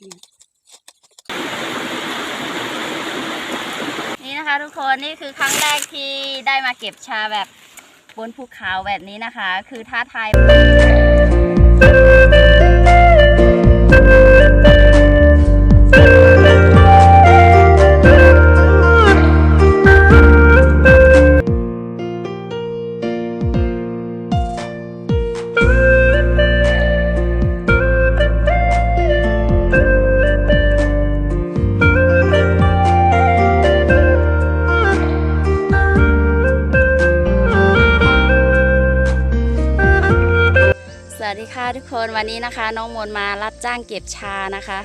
นี่นะคะทุกคนนี่คือครั้งแรกที่ได้มาเก็บชาแบบบนภูเขาแบบนี้นะคะ คือท้าทาย ทุกคนวันนี้นะคะ น้องมนมารับจ้างเก็บชานะคะ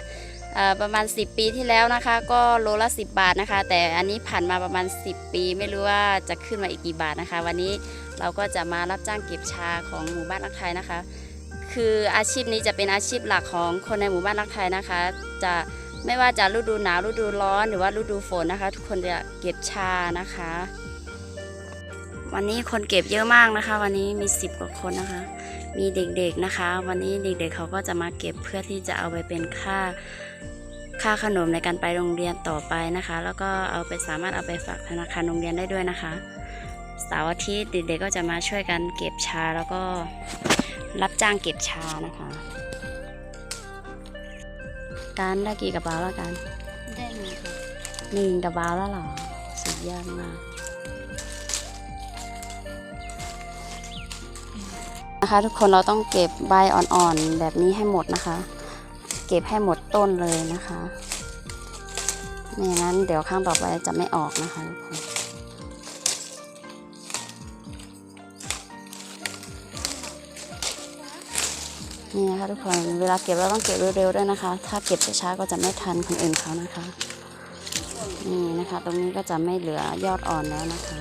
ประมาณ 10 ปีที่แล้วนะคะ ก็โลละ 10 บาทนะคะ แต่อันนี้ผ่านมาประมาณ 10 ปีไม่รู้ว่าจะขึ้นมาอีกกี่บาทนะคะ วันนี้เราก็จะมารับจ้างเก็บชาของหมู่บ้านรักไทยนะคะ คืออาชีพนี้จะเป็นอาชีพหลักของคนในหมู่บ้านรักไทยนะคะ จะไม่ว่าจะฤดูหนาวฤดูร้อนหรือว่าฤดูฝนนะคะ ทุกคนจะเก็บชานะคะ วันนี้คนเก็บเยอะมากนะคะ วันนี้มี 10 กว่าคนนะคะ มีเด็กๆนะคะ วันนี้เด็กๆเขาก็จะมาเก็บเพื่อที่จะเอาไปเป็นค่าค่าขนมในการไปโรงเรียนต่อไปนะคะ แล้วก็เอาไปสามารถเอาไปฝากธนาคารโรงเรียนได้ด้วยนะคะเสาร์อาทิตย์เด็กๆก็จะมาช่วยกันเก็บชาแล้วก็รับจ้างเก็บชานะคะ การได้กี่กระเป๋าแล้วกันได้เลยค่ะหนึ่งกระเป๋าแล้วเหรอสุดยอดมาก นะคะทุกคนเราต้องเก็บใบอ่อนๆแบบนี้ให้หมดนะคะ เก็บให้หมดต้นเลยนะคะไม่อย่างนั้นเดี๋ยวข้างต่อไปจะไม่ออกนะคะทุกคนนี่นะคะทุกคนเวลาเก็บเราต้องเก็บเร็วๆด้วยนะคะ ถ้าเก็บช้าๆก็จะไม่ทันคนอื่นเขานะคะ นี่นะคะ ตรงนี้ก็จะไม่เหลือยอดอ่อนแล้วนะคะ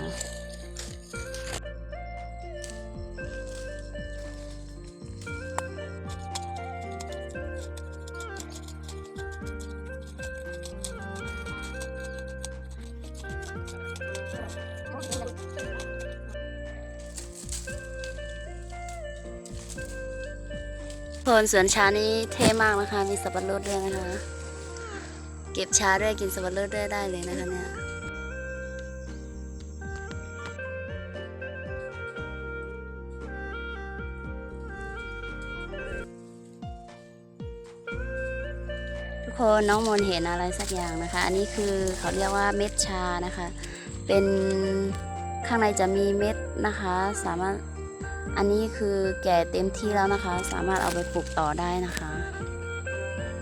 โคนสวนชานี่เท่มากนะคะ มีสับปะรดด้วยนะคะ เก็บชาด้วยกินสับปะรดด้วยได้เลยนะคะเนี่ยทุกคนน้องมนเห็นอะไรสักอย่างนะคะ อันนี้คือเขาเรียกว่าเม็ดชานะคะ เป็นข้างในจะมีเม็ดนะคะ สามารถ อันนี้คือแก่เต็มที่แล้วนะคะ สามารถเอาไปปลูกต่อได้นะคะ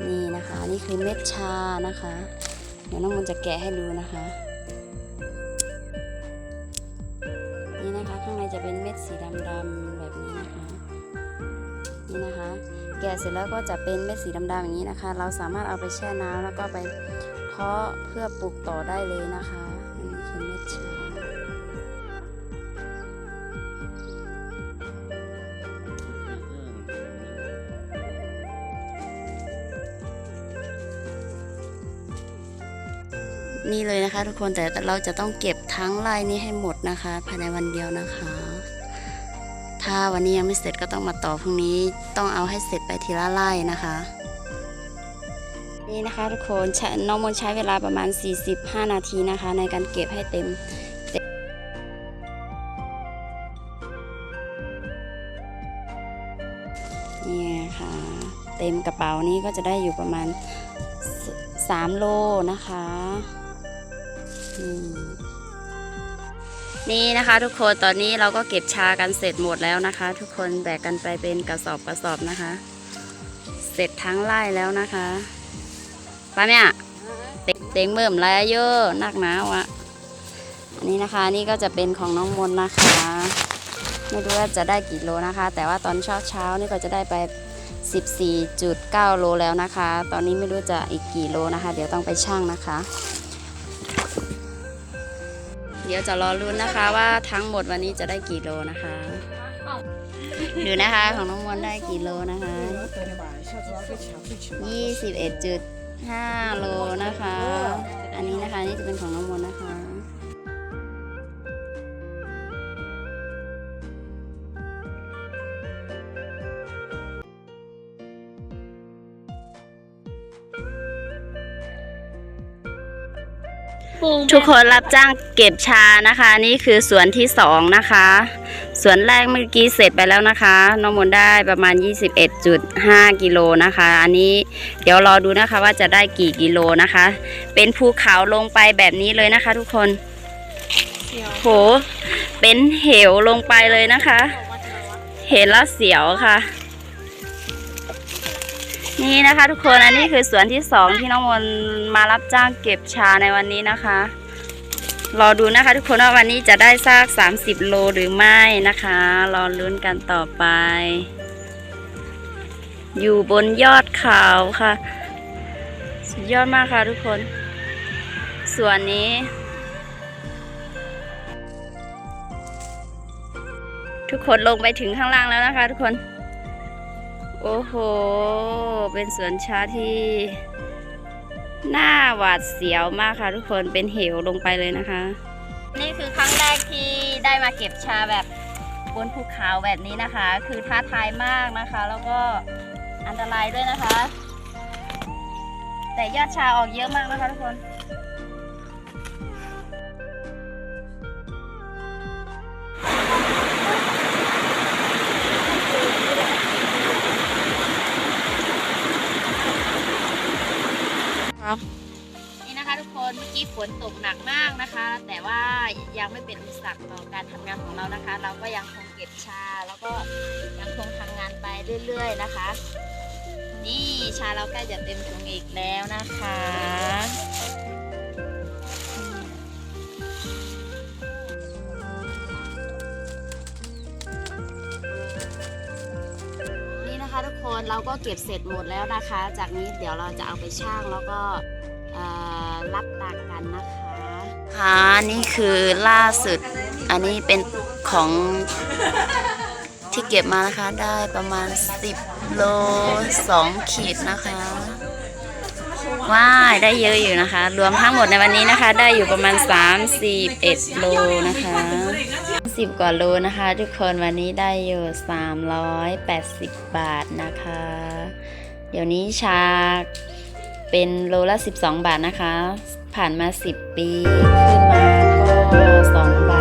นี่นะคะนี่คือเม็ดชานะคะ เดี๋ยวน้องมนต์จะแกะให้ดูนะคะ นี่นะคะข้างในจะเป็นเม็ดสีดำๆแบบนี้นะคะ นี่นะคะ แกะเสร็จแล้วก็จะเป็นเม็ดสีดำๆอย่างนี้นะคะ เราสามารถเอาไปแช่น้ำแล้วก็ไปเพาะเพื่อปลูกต่อได้เลยนะคะ นี่เลยนะคะ ทุกคนแต่เราจะต้องเก็บทั้งไร่นี้ให้หมดนะคะ ภายในวันเดียวนะคะ ถ้าวันนี้ยังไม่เสร็จก็ต้องมาต่อพรุ่งนี้ต้องเอาให้เสร็จไปทีละไร่นะคะ นี่นะคะ ทุกคนน้องมนใช้เวลาประมาณ 45 นาทีนะคะ ในการเก็บให้เต็มเนี่ค่ะเต็มกระเป๋านี้ก็จะได้อยู่ประมาณ3โลนะคะ นี่นะคะทุกคนตอนนี้เราก็เก็บชากันเสร็จหมดแล้วนะคะ ทุกคนแบกกันไปเป็นกระสอบกระสอบนะคะ เสร็จทั้งไร่แล้วนะคะป้าเนี่ยเต็งเต็งเบิ่มแล้วเยอะนักหนาวอะอันนี้นะคะนี่ก็จะเป็นของน้องมนนะคะ ไม่รู้ว่าจะได้กี่โลนะคะ แต่ว่าตอนเช้าเช้านี่ก็จะได้ไป 14.9 โลแล้วนะคะ ตอนนี้ไม่รู้จะอีกกี่โลนะคะ เดี๋ยวต้องไปชั่งนะคะ เดี๋ยวจะรอรุ้นนะคะว่าทั้งหมดวันนี้จะได้กี่โลนะคะดูนะคะของน้องมนได้กี่โลนะคะ21.5 โลนะคะ อันนี้นะคะนี่จะเป็นของน้องมนนะคะ ทุกคนรับจ้างเก็บชานะคะ นี่คือสวนที่สองนะคะสวนแรกเมื่อกี้เสร็จไปแล้วนะคะ น้องมนต์ได้ประมาณ 21.5 กิโลนะคะ อันนี้เดี๋ยวรอดูนะคะว่าจะได้กี่กิโลนะคะ เป็นภูเขาลงไปแบบนี้เลยนะคะ ทุกคนโหเป็นเหวลงไปเลยนะคะ เห็นแล้วเสียวค่ะ นี่นะคะทุกคนอันนี้คือสวนที่สองที่น้องมนมารับจ้างเก็บชาในวันนี้นะคะ รอดูนะคะทุกคนว่าวันนี้จะได้ซาก30 โลหรือไม่นะคะ รอลุ้นกันต่อไป อยู่บนยอดเขาค่ะ สุดยอดมากค่ะทุกคนส่วนนี้ทุกคนลงไปถึงข้างล่างแล้วนะคะ ทุกคน โอ้โห เป็นสวนชาที่น่าหวาดเสียวมากค่ะทุกคน เป็นเหวลงไปเลยนะคะ นี่คือครั้งแรกที่ได้มาเก็บชาแบบบนภูเขาแบบนี้นะคะ คือท้าทายมากนะคะ แล้วก็อันตรายด้วยนะคะ แต่ยอดชาออกเยอะมากนะคะทุกคน นเมื่อกี้ฝนตกหนักมากนะคะ แต่ว่ายังไม่เป็นอุปสรรคต่อการทำงานของเรานะคะ เราก็ยังคงเก็บชาแล้วก็ยังคงทำงานไปเรื่อย ๆ นะคะ นี่ชาเราใกล้จะเต็มถุงอีกแล้วนะคะนี่นะคะทุกคนเราก็เก็บเสร็จหมดแล้วนะคะ จากนี้เดี๋ยวเราจะเอาไปช่างแล้วก็ อรับตังกันนะคะค่ะนี่คือล่าสุด อันนี้เป็นของที่เก็บมานะคะได้ประมาณ 10 โล 2 ขีดนะคะ ว้ายได้เยอะอยู่นะคะ รวมทั้งหมดในวันนี้นะคะ ได้อยู่ประมาณ 31 โลนะคะ 10 กว่าโลนะคะ ทุกคนวันนี้ได้อยู่ 380 บาทนะคะ เดี๋ยวนี้ชา เป็นโลละ 12 บาทนะคะ ผ่านมา 10 ปี ขึ้นมาก็ 2 บาท